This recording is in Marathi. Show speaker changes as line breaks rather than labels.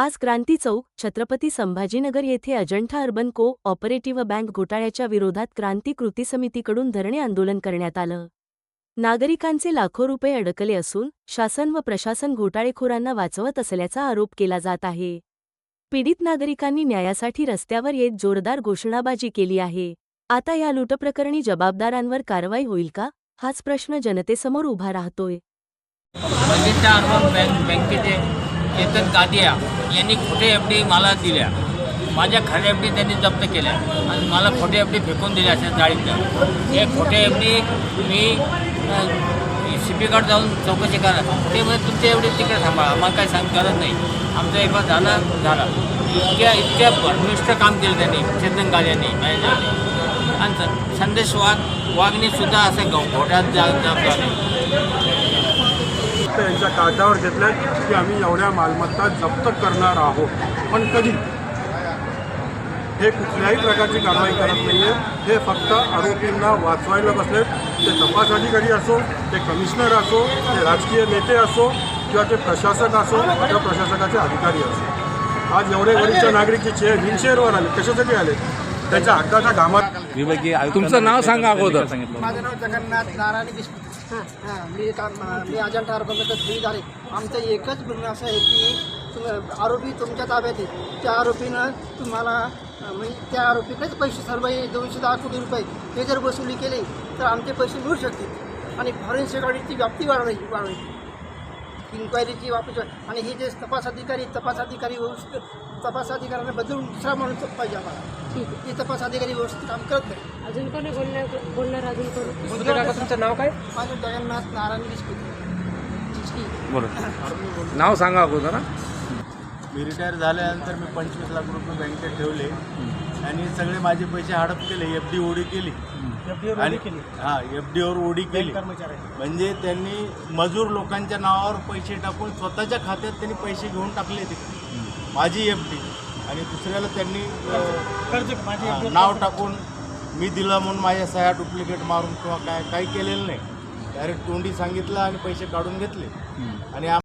आज क्रांती चौक छत्रपती संभाजीनगर येथे Ajanta urban co operative bank घोटाळ्याच्या विरोधात क्रांती कृती समितीकडून धरणे आंदोलन करण्यात आलं. नागरिकांचे लाखो रुपये अडकले असून शासन व प्रशासन घोटाळेखोरांना वाचवत असल्याचा आरोप केला जात आहे. पीडित नागरिकांनी न्यायासाठी रस्त्यावर येत जोरदार घोषणाबाजी केली आहे. आता या लूटप्रकरणी जबाबदारांवर कारवाई होईल का? हाच प्रश्न जनतेसमोर उभा राहतोय.
बँकेचे चेतन कादिया यांनी खोटे एफ डी मला दिल्या. माझ्या खऱ्या एफ डी त्यांनी जप्त केल्या. आणि मला खोटे एफ डी फेकून दिल्या अशा जाळीतल्या हे खोटे एफ डी मी सी जाऊन चौकशी करा ते म्हणजे तुमचे एवढे तिकडे थांबा. आम्हाला काही सांग गरज नाही. आमचा एकदा झाला झाला. इतक्या इतक्या भरमिष्ठ काम केलं त्यांनी चेतन कादियांनी मॅनेजरने. आणि संदेश वाघ वाघने सुद्धा असं गो- घोट्यात जा जाब
तर यांच्या कागदावर घेतले की आम्ही एवढ्या मालमत्ता जप्त करणार आहोत. पण कधी? हे कुठल्याही प्रकारची कारवाई करत नाही आहे हे फक्त आरोपींना वाचवायला बसलेत. ते तपास अधिकारी असो ते कमिशनर असो ते राजकीय नेते असो किंवा ते प्रशासक असो किंवा प्रशासकाचे अधिकारी असो. आज एवढे वरिष्ठ नागरिक जे चे व्हीलचेअरवर आले. कशासाठी आले? त्यांच्या हक्काच्या घामात
विभागीय तुमचं नाव सांगा अगोदर.
माझं नाव जगन्नाथ नारायण देशमुख हां मी मी अजंठा अर्बनचा फ्री झाले. आमचं एकच म्हणणं असं आहे की तुम आरोपी तुमच्या ताब्यात आहे. त्या आरोपीनं तुम्हाला अं, म्हणजे त्या आरोपीकडेच पैसे सर्व हे दोनशे दहा कोटी रुपये. हे जर वसुली केले तर आमचे पैसे मिळू शकतील. आणि फॉरेन्सिक ऑडिटची व्याप्ती वाढवायची वाढवायची. इन्क्वायरीची वापस आणि हे जे तपास अधिकारी तपास अधिकारी व्यवस्थित तपास अधिकाऱ्यांना बदलून दुसरा माणूस पाहिजे आम्हाला. ते तपास अधिकारी व्यवस्थित काम करत नाही.
अजून कोणी बोलणार बोलणार अजून कोणी?
तुमचं नाव काय? माझं जगन्नाथ नारायण
बोला. नाव सांगा अगोदर हा.
मी रिटायर झाल्यानंतर मी पंचवीस लाख रुपये बँकेत ठेवले. आणि सगळे माझे पैसे हडप केले एफ डी ओडी केली. आणि हा एफ डीवर ओडी केली. म्हणजे त्यांनी मजूर लोकांच्या नावावर पैसे टाकून स्वतःच्या खात्यात त्यांनी पैसे घेऊन टाकले ते. माझी एफ डी आणि दुसऱ्याला त्यांनी हा, नाव टाकून मी दिलं म्हणून माझ्या सह्या डुप्लिकेट मारून किंवा काय काही केलेलं नाही. डायरेक्ट तोंडी सांगितलं आणि पैसे काढून घेतले. आणि